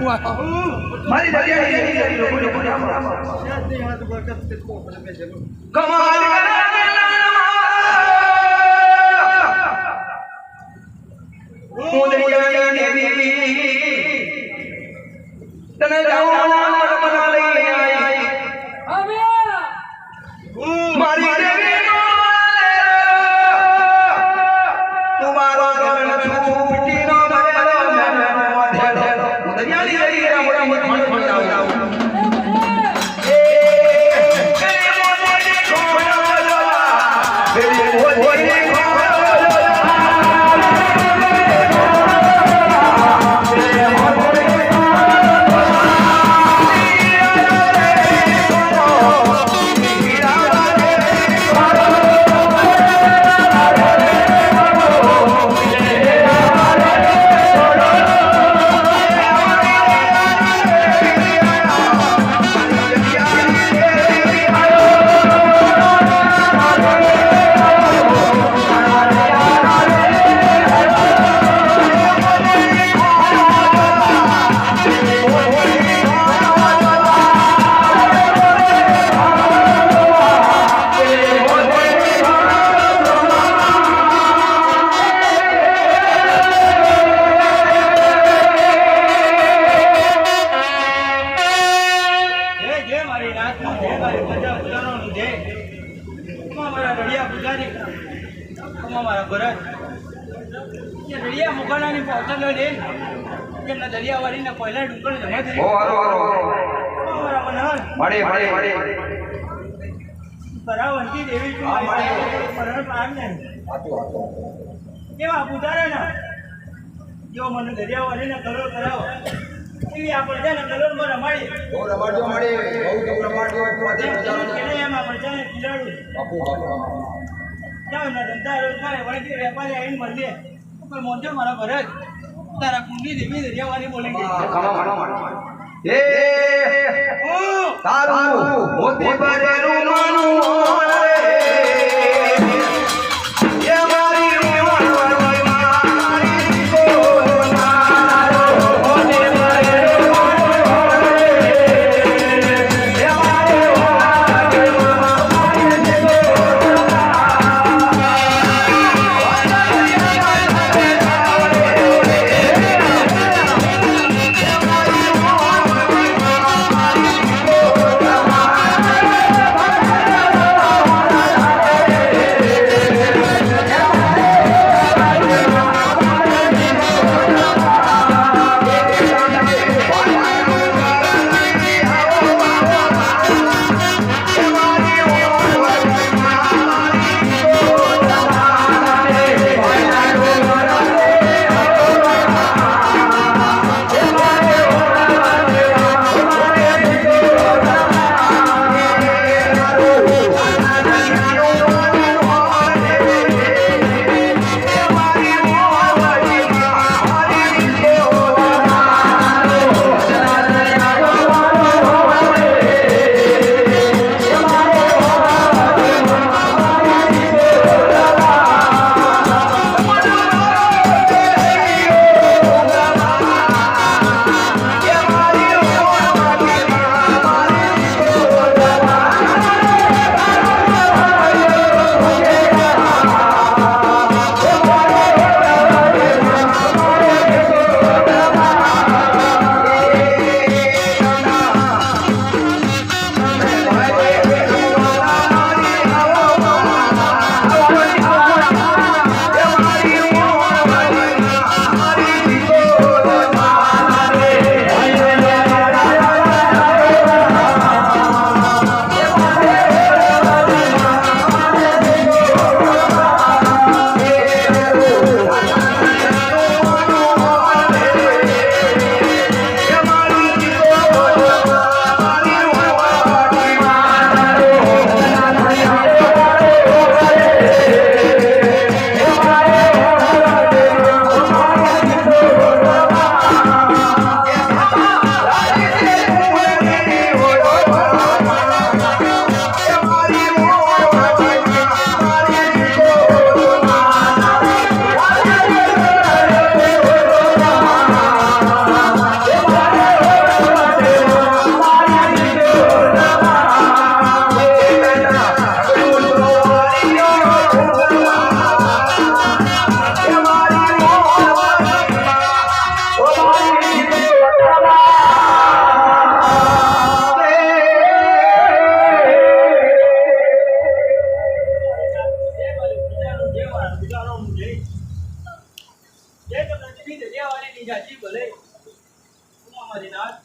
મારી. કમાલ કરે. મારા રળિયા મારા ભરત કે રળિયા મુકાણાની પહોંચેલો ના દરિયાવાળીને પહેલા ડુંગર જમા થઈ મારા મનહર મળે મળે મળે પરાવંતી દેવી છું હા, મારી. પરણ પામ ને? કેવા જો મને દરિયાવાળીને કરોડ કરાવો. એવી આપણે છે ને કરોડમાં રમાડીએ બહુ રમાડજો મળે બહુ રમાડજો એમ છે ખીલાડું. જાઓ ના ધંધા રોજગાર વળગી વેપારી આવીને મળીએ. કોઈ મોંજો મારા ભરત તારા કુંડી દેવી દરિયાવાળી બોલી હે તારું મોતી ભરેલું માનું. વાળી લીધા છે ભલે અમારી નાથ